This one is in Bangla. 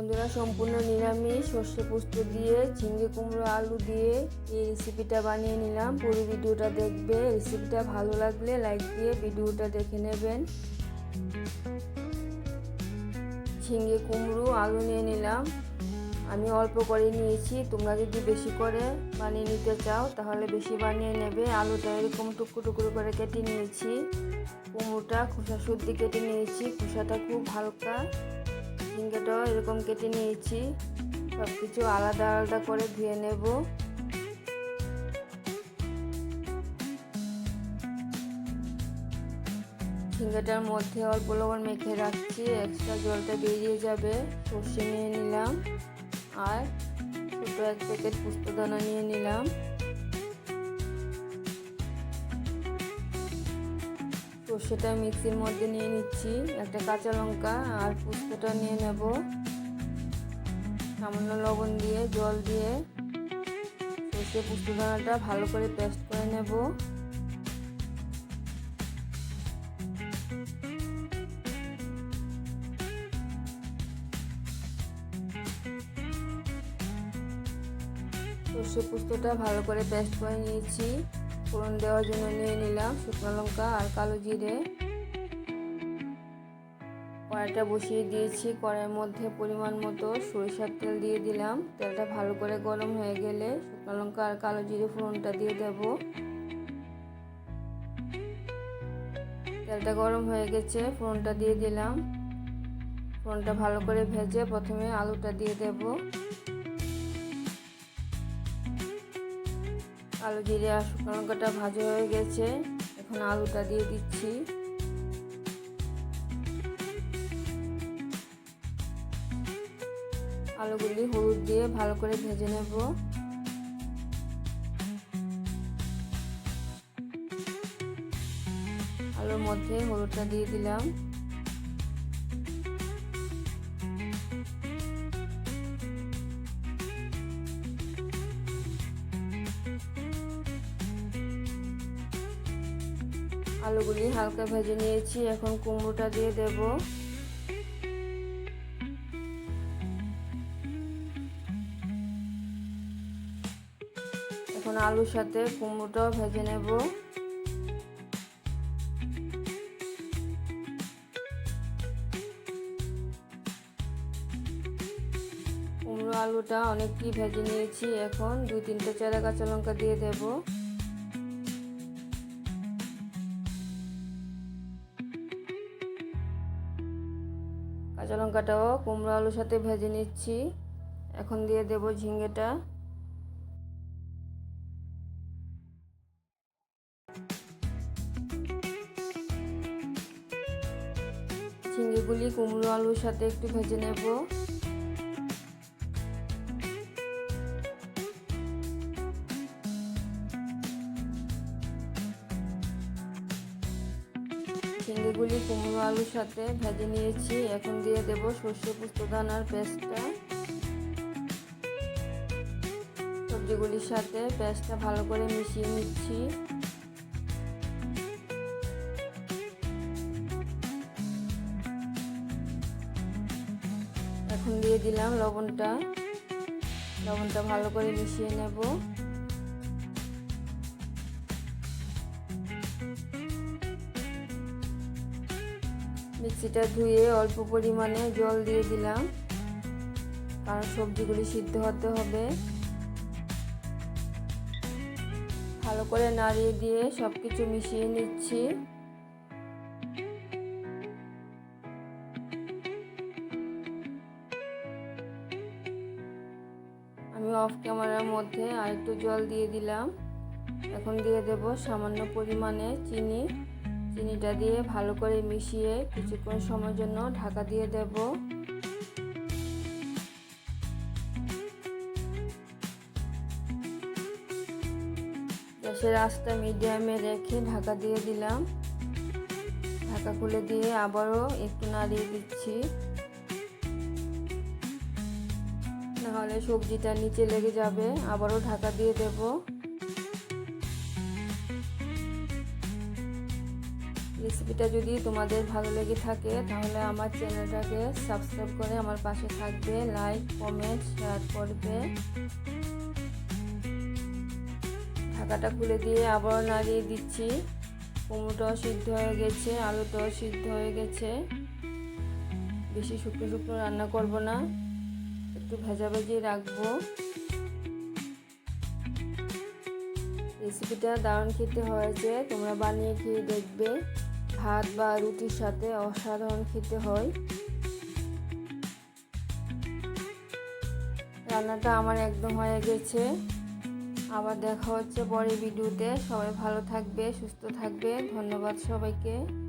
বন্ধুরা, সম্পূর্ণ নিরামিষ। সর্ষে পোস্ত দিয়ে ঝিঙ্গে কুমড়ো, আলু দিয়ে এই রেসিপিটা বানিয়ে নিলাম। পুরো ভিডিওটা দেখবে। রেসিপিটা ভালো লাগলে লাইক দিয়ে ভিডিওটা দেখে নেবেন। ঝিঙ্গে কুমড়ো, আলু নিয়ে নিলাম। আমি অল্প করে নিয়েছি। তোমরা যদি বেশি করে বানিয়ে নিতে চাও, তাহলে বেশি বানিয়ে নেবে। আলুটা এরকম টুকরো টুকরো করে কেটে নিয়েছি। কুমড়োটা খোসা সর্দি কেটে নিয়েছি। খোসাটা খুব হালকা। ঝিঙ্গাটাও এরকম কেটে নিয়েছি। সব কিছু আলাদা আলাদা করে ধুয়ে নেব। ঝিঙ্গাটার মধ্যে অল্প লবণ মেখে রাখছি এক্সট্রা জলটা বেরিয়ে যাবে, সর্ষে নিয়ে নিলাম, আর ছোটো এক প্যাকেট পুস্তদানা নিয়ে নিলাম। সর্ষেটা মিক্সির মধ্যে নিয়ে নিচ্ছি। একটা কাঁচা লঙ্কা আর পুস্তটা নিয়ে নেব। সামান্য লবণ দিয়ে, জল দিয়ে সর্ষে পুস্তদানাটা ভালো করে পেস্ট করে নেব। সর্ষে পুস্তটা ভালো করে পেস্ট করে নিয়েছি। ফোড়ন দেওয়ার জন্য নিয়ে নিলাম শুকনো লঙ্কা আর কালো জিরে। কড়াইটা বসিয়ে দিয়েছি, কড়াইয়ের মধ্যে পরিমাণ মতো সরিষার তেল দিয়ে দিলাম। তেলটা ভালো করে গরম হয়ে গেলে শুকনো লঙ্কা আর কালো জিরে ফোড়নটা দিয়ে দেব। তেলটা গরম হয়ে গেছে, ফোড়নটা দিয়ে দিলাম। ফোড়নটা ভালো করে ভেজে প্রথমে আলুটা দিয়ে দেবো। আলু জিরে আর শুকনো লঙ্কাটা ভাজা হয়ে গেছে। এখন আলুটা দিয়ে দিচ্ছি। আলুগুলি হলুদ দিয়ে ভালো করে ভেজে নেব। আলুর মধ্যে হলুদটা দিয়ে দিলাম। আলুগুলি হালকা ভেজে নিয়েছি, এখন কুমড়োটা দিয়ে দেব। এখন আলুর সাথে কুমড়োটাও ভেজে নেব। কুমড়ো আলুটা অনেকটি ভেজে নিয়েছি, এখন দুই তিনটে চারা কাঁচা লঙ্কা দিয়ে দেবো। কাঁচা লঙ্কাটাও, কুমড়ো আলুর সাথে ভেজে নিচ্ছি। এখন দিয়ে দেব ঝিঙ্গেটা ঝিঙ্গেগুলি কুমড়ো আলুর সাথে একটু ভেজে নেব। ঝিঙ্গেগুলি কুমড়ো আলুর সাথে ভেজে নিয়েছি। এখন দিয়ে দেব সর্ষে পুস্তদানার পেস্টটা। সবজিগুলির সাথে পেস্টটা ভালো করে মিশিয়ে নিচ্ছি। এখন দিয়ে দিলাম লবণটা। লবণটা ভালো করে মিশিয়ে নেব। মিক্সিটা ধুয়ে অল্প পরিমাণে জল দিয়ে দিলাম। কারণ সবজিগুলি সিদ্ধ হতে হবে। ভালো করে নাড়িয়ে দিয়ে সব কিছু মিশিয়ে নিচ্ছি। আমি অফ ক্যামেরার মধ্যে আরেকটু জল দিয়ে দিলাম। এখন দিয়ে দেব সামান্য পরিমাণে চিনি। চিনিটা দিয়ে ভালো করে মিশিয়ে কিছুক্ষণ সময়ের জন্য ঢাকা দিয়ে দেব। গ্যাসের আঁচটা মিডিয়ামে রেখে ঢাকা দিয়ে দিলাম। ঢাকা খুলে দিয়ে আবারও একটু নাড়িয়ে দিচ্ছি। নাহলে সবজিটা নিচে লেগে যাবে, আবারও ঢাকা দিয়ে দেবো। রেসিপিটা যদি তোমাদের ভালো লেগে থাকে, তাহলে আমার চ্যানেলটাকে সাবস্ক্রাইব করে আমার পাশে থাকবে। লাইক কমেন্ট শেয়ার করবে। ঢাকাটা খুলে দিয়ে আবার নাড়িয়ে দিচ্ছি। কুমড়োটাও সিদ্ধ হয়ে গেছে, আলুটাও সিদ্ধ হয়ে গেছে। বেশি শুকনো শুকনো রান্না করব না, একটু ভেজা ভেজিয়ে রাখব। রেসিপিটা দারুণ খেতে হয়েছে, তোমরা বানিয়ে খেয়ে দেখবে। ভাত বা রুটির সাথে অসাধারণ খেতে হয়। রান্নাটা আমার একদম হয়ে গেছে। আবার দেখা হচ্ছে পরে ভিডিওতে। সবাই ভালো থাকবে, সুস্থ থাকবে। ধন্যবাদ সবাইকে।